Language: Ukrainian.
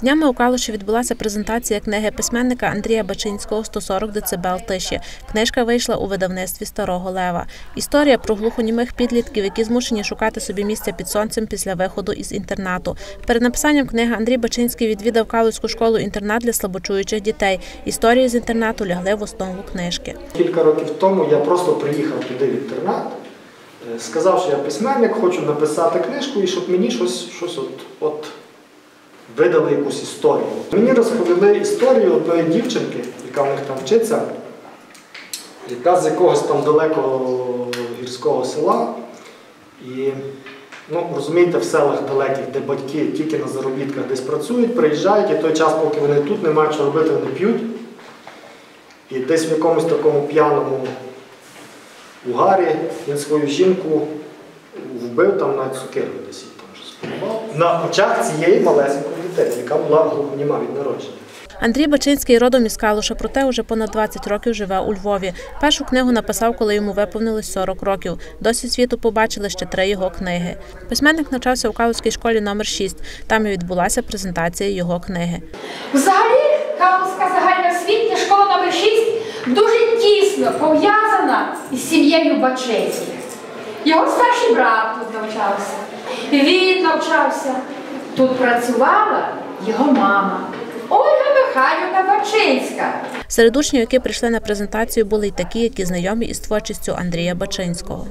Днями у Калуші відбулася презентація книги письменника Андрія Бачинського «140 децибел тиші. Книжка вийшла у видавництві Старого Лева. Історія про глухонімих підлітків, які змушені шукати собі місця під сонцем після виходу із інтернату. Перед написанням книги Андрій Бачинський відвідав Калуську школу-інтернат для слабочуючих дітей. Історії з інтернату лягли в основу книжки. Кілька років тому я просто приїхав туди в інтернат, е, сказав, що я письменник, хочу написати книжку і щоб мені щось, щось от, от видали якусь історію. Мені розповіли історію одної дівчинки, яка в них там вчиться, яка з якогось там далекого гірського села. І, ну, розумієте, в селах далеких, де батьки тільки на заробітках десь працюють, приїжджають, і той час, поки вони тут не мають що робити, вони п'ють. І десь в якомусь такому п'яному угарі він свою жінку вбив там на цукерку десь їй там щось порубав. На очах цієї малесенької дитини, яка була глухоніма від народження. Андрій Бачинський родом із Калуша, проте уже понад 20 років живе у Львові. Першу книгу написав, коли йому виповнилось 40 років. Досі світу побачили ще три його книги. Письменник навчався у Калуській школі номер 6 Там і відбулася презентація його книги. Взагалі, Калузька загальноосвітня школа номер 6 дуже тісно пов'язана із сім'єю Бачинських. Його старший брат тут навчався. Він навчався. Тут працювала його мама. Ольга Михайлівна Бачинська. Серед учнів, які прийшли на презентацію, були й такі, які знайомі із творчістю Андрія Бачинського.